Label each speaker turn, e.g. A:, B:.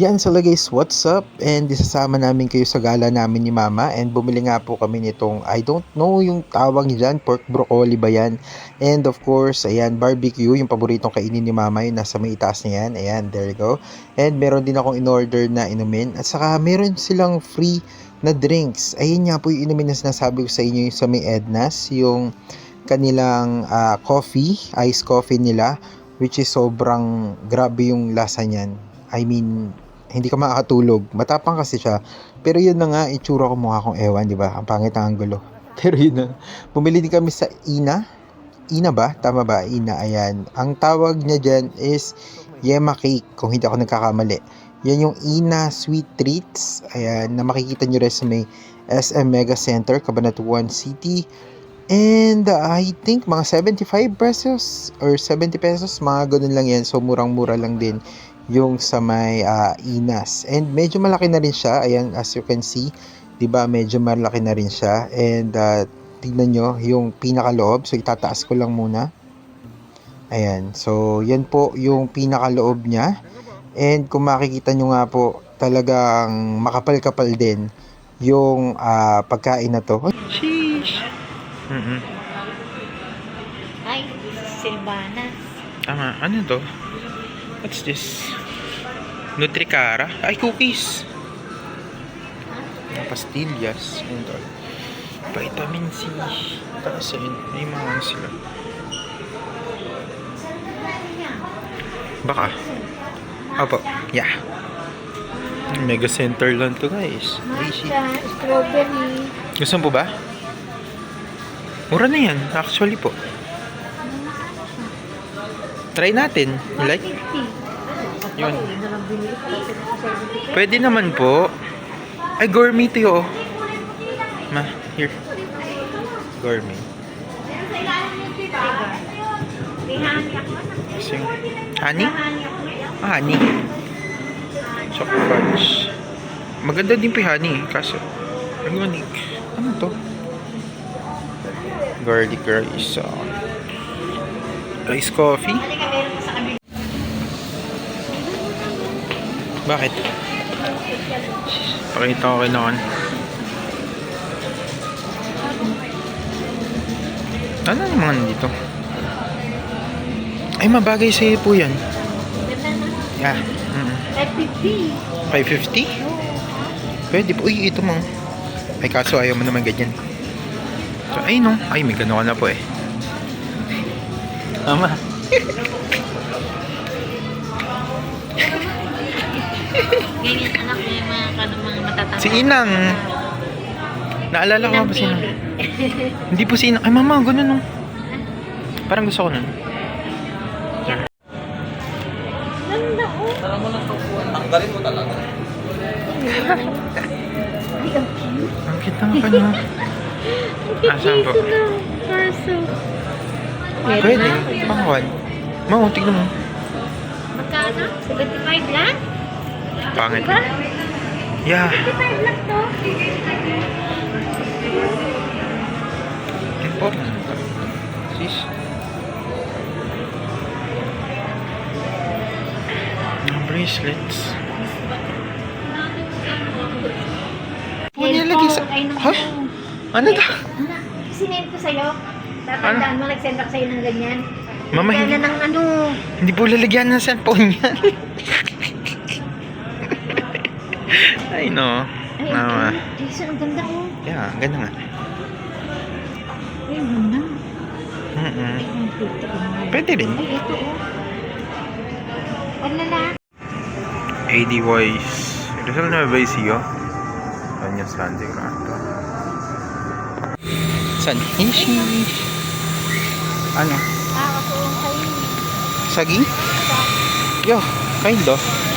A: Yan, so guys, what's up? And isasama namin kayo sa gala namin ni Mama and bumili nga po kami nitong, I don't know yung tawag dyan, pork broccoli ba yan? And of course, ayan, barbecue, yung paboritong kainin ni Mama, yung nasa may itaas na yan. Ayan, there you go. And meron din akong in-order na inumin. At saka meron silang free na drinks. Ayun nga po yung inumin na sinasabi ko sa inyo yung sa may Ednas, yung kanilang ah, coffee, iced coffee nila, which is sobrang grabe yung lasa niyan. I mean, hindi ka makakatulog. Matapang kasi siya. Pero yun na nga, itsura ko mukha akong ewan, di ba? Ang pangit ang angulo. Pero yun na. Bumili din kami sa Ina. Ina ba? Tama ba? Ina, ayan. Ang tawag niya dyan is Yema Cake, kung hindi ako nagkakamali. Yan yung Ina Sweet Treats. Ayan, na makikita nyo rin sa may SM Mega Center, Cabanatuan City. And uh, I think mga 75 pesos or 70 pesos, mga ganun lang yan. So murang-mura lang din yung sa may ah, Inas. And medyo malaki na rin siya. Ayan, as you can see, 'di ba? Medyo malaki na rin siya. And uh, tignan nyo yung pinakaloob. So itataas ko lang muna. Ayan. So yan po yung pinakaloob niya. And kung makikita nyo nga po, talagang makapal-kapal din yung ah, pagkain na to. Sheesh! mm
B: Ay, Silvana.
A: Tama. Ano to? What's this? Nutricara? Ay, cookies. Pastillas. And all. Vitamin C. Tapos ayun, may mga ano sila. Baka. Opo. Yeah. Mega center lang to guys.
B: Matcha, strawberry.
A: Gusto mo po ba? Mura na yan. Actually po. Try natin. Like?
B: 150.
A: Yun.
B: Yun na lang binili ko kasi sa 70
A: Pwede naman po. Ay, gourmet to yun. oh. Ma, here. Gourmet. Kasi yung... Honey? Ah, honey. Chocolate fudge. Maganda din yung honey. Kaso, organic. Ano to? Garlic rice. ah. Rice coffee. Bakit? Pakita ko kay Noon. Ano yung mga nandito? Ay, mabagay sa'yo po yan. Yeah. Mm.
B: Ay, 50.
A: 550? Pwede po. Uy, ito mo. Ay, kaso ayaw mo naman ganyan. So, ay no. Ay, may gano'n ka na po eh. Tama.
B: Ganyan anak ko yung mga mga matatanda.
A: Si Inang. Naalala ko ba si Inang? Hindi po si Inang. Ay, mama, ganun no. Parang gusto ko nun.
B: Ganda oh.
C: Tanggalin mo talaga.
B: Ay, ang cute.
A: Ang cute ng kanya.
B: Ang
A: Asan po?
B: cute na perso.
A: Pwede. Pangwan. Mau, tignan mo.
B: Magkano? 75 lang?
A: Pangit.
B: Diba?
A: Yeah.
B: 75 lang to.
A: Important. Sis. Bracelets. Oh, nilagay sa... Ha? Ano?
B: Anak, sinend ko sa'yo. Tatandaan mo, nag-send ako sa'yo ng ganyan.
A: Mama,
B: Kaya
A: hindi,
B: na ng ano.
A: hindi po lalagyan ng cellphone yan. Ay, no.
B: Ay,
A: Mama.
B: ang Jason, ang ganda oh.
A: Yeah, ganda nga.
B: Ay, ang ganda. Ang cute.
A: Pwede rin.
B: Ay, ito oh. Ang lalaki.
A: AD Voice. Rizal na ba siyo? Kanya Sunday Granta. San? Hishi. Ano?
B: Ah, ako ang kayo.
A: Saging? Yo, kind of.